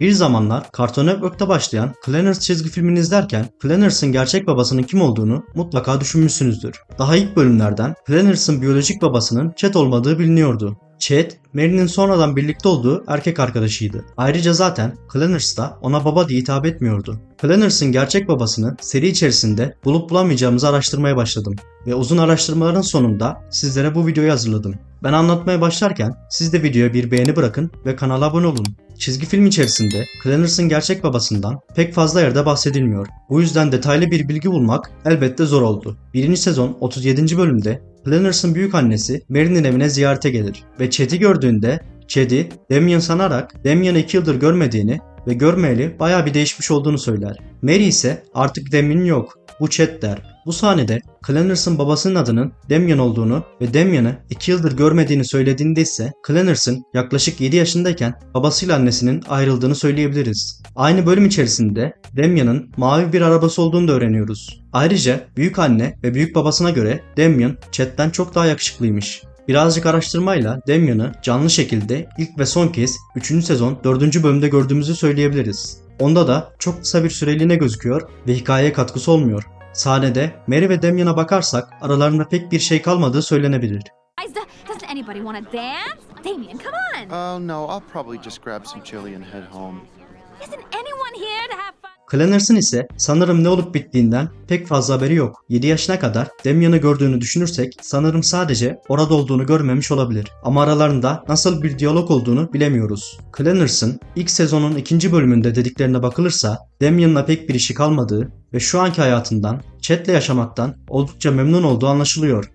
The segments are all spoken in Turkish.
Bir zamanlar Cartoon Network'ta başlayan Clanners çizgi filmini izlerken Clanners'ın gerçek babasının kim olduğunu mutlaka düşünmüşsünüzdür. Daha ilk bölümlerden Clanners'ın biyolojik babasının Chet olmadığı biliniyordu. Chet, Mary'nin sonradan birlikte olduğu erkek arkadaşıydı. Ayrıca zaten Clenners da ona baba diye hitap etmiyordu. Clenners'ın gerçek babasını seri içerisinde bulup bulamayacağımızı araştırmaya başladım. Ve uzun araştırmaların sonunda sizlere bu videoyu hazırladım. Ben anlatmaya başlarken siz de videoya bir beğeni bırakın ve kanala abone olun. Çizgi film içerisinde Clenners'ın gerçek babasından pek fazla yerde bahsedilmiyor. Bu yüzden detaylı bir bilgi bulmak elbette zor oldu. 1. sezon 37. bölümde Clenners'ın büyük annesi Mary'nin evine ziyarete gelir ve Chet'i gördüğünde Chet'i Damien sanarak Damien'i 2 yıldır görmediğini ve görmeyeli bayağı bir değişmiş olduğunu söyler. Mary ise artık Damien yok, bu Chet der. Bu sahnede Clenners'ın babasının adının Damien olduğunu ve Damien'i 2 yıldır görmediğini söylediğinde ise Clenners'ın yaklaşık 7 yaşındayken babasıyla annesinin ayrıldığını söyleyebiliriz. Aynı bölüm içerisinde Damien'in mavi bir arabası olduğunu da öğreniyoruz. Ayrıca büyük anne ve büyük babasına göre Damien Chet'ten çok daha yakışıklıymış. Birazcık araştırmayla Damien'ı canlı şekilde ilk ve son kez 3. sezon 4. bölümde gördüğümüzü söyleyebiliriz. Onda da çok kısa bir süreliğine gözüküyor ve hikayeye katkısı olmuyor. Sahnede Mary ve Damien'a bakarsak aralarında pek bir şey kalmadığı söylenebilir. Guys, doesn't anybody want to dance? Damien, come on. Oh no, I'll probably just grab some chili and head home. Isn't anyone here to have fun? Clanners'ın ise sanırım ne olup bittiğinden pek fazla haberi yok. 7 yaşına kadar Damien'ı gördüğünü düşünürsek sanırım sadece orada olduğunu görmemiş olabilir. Ama aralarında nasıl bir diyalog olduğunu bilemiyoruz. Clanners'ın ilk sezonun ikinci bölümünde dediklerine bakılırsa Damien'la pek bir işi kalmadığı ve şu anki hayatından, Chet'le yaşamaktan oldukça memnun olduğu anlaşılıyor.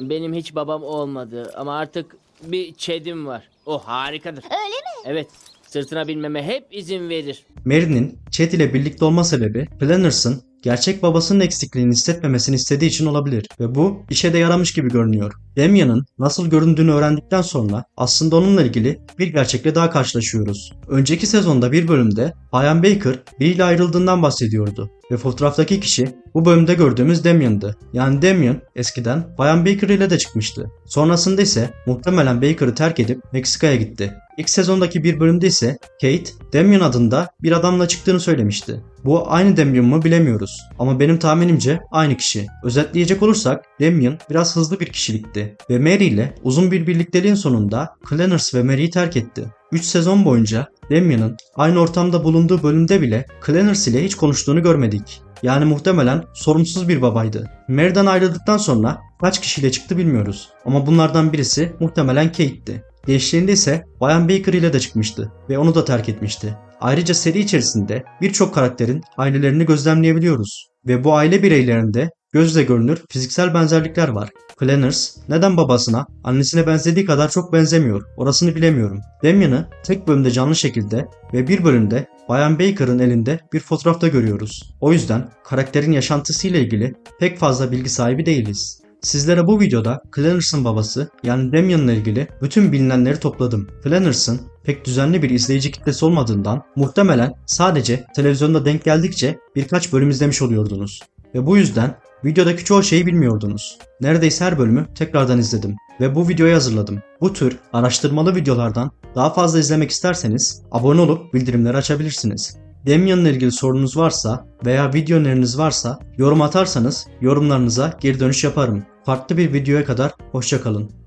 Benim hiç babam olmadı ama artık bir çedim var. O harikadır. Öyle mi? Evet, sırtına binmeme hep izin verir. Mary'nin Chet ile birlikte olma sebebi Clanners'ın gerçek babasının eksikliğini hissetmemesini istediği için olabilir ve bu işe de yaramış gibi görünüyor. Damien'ın nasıl göründüğünü öğrendikten sonra aslında onunla ilgili bir gerçekle daha karşılaşıyoruz. Önceki sezonda bir bölümde Bayan Baker biriyle ayrıldığından bahsediyordu ve fotoğraftaki kişi bu bölümde gördüğümüz Damien'dı. Yani Damien eskiden Bayan Baker ile de çıkmıştı. Sonrasında ise muhtemelen Baker'ı terk edip Meksika'ya gitti. İlk sezondaki bir bölümde ise Kate, Damien adında bir adamla çıktığını söylemişti. Bu aynı Damien mı bilemiyoruz ama benim tahminimce aynı kişi. Özetleyecek olursak Damien biraz hızlı bir kişilikti ve Mary ile uzun bir birlikteliğin sonunda Clenners ve Mary'i terk etti. 3 sezon boyunca Damien'ın aynı ortamda bulunduğu bölümde bile Clenners ile hiç konuştuğunu görmedik. Yani muhtemelen sorumsuz bir babaydı. Mary'den ayrıldıktan sonra kaç kişiyle çıktı bilmiyoruz. Ama bunlardan birisi muhtemelen Kate'ti. Gençliğinde ise Bayan Baker ile de çıkmıştı ve onu da terk etmişti. Ayrıca seri içerisinde birçok karakterin ailelerini gözlemleyebiliyoruz. Ve bu aile bireylerinde gözle görünür fiziksel benzerlikler var. Clenners neden babasına, annesine benzediği kadar çok benzemiyor orasını bilemiyorum. Damien'ı tek bölümde canlı şekilde ve bir bölümde Bayan Baker'ın elinde bir fotoğrafta görüyoruz. O yüzden karakterin yaşantısıyla ilgili pek fazla bilgi sahibi değiliz. Sizlere bu videoda Clanners'ın babası yani Damien'la ilgili bütün bilinenleri topladım. Clanners'ın pek düzenli bir izleyici kitlesi olmadığından muhtemelen sadece televizyonda denk geldikçe birkaç bölüm izlemiş oluyordunuz. Ve bu yüzden videodaki çoğu şeyi bilmiyordunuz. Neredeyse her bölümü tekrardan izledim ve bu videoyu hazırladım. Bu tür araştırmalı videolardan daha fazla izlemek isterseniz abone olup bildirimleri açabilirsiniz. Damien'la ilgili sorunuz varsa veya video öneriniz varsa yorum atarsanız yorumlarınıza geri dönüş yaparım. Farklı bir videoya kadar hoşçakalın.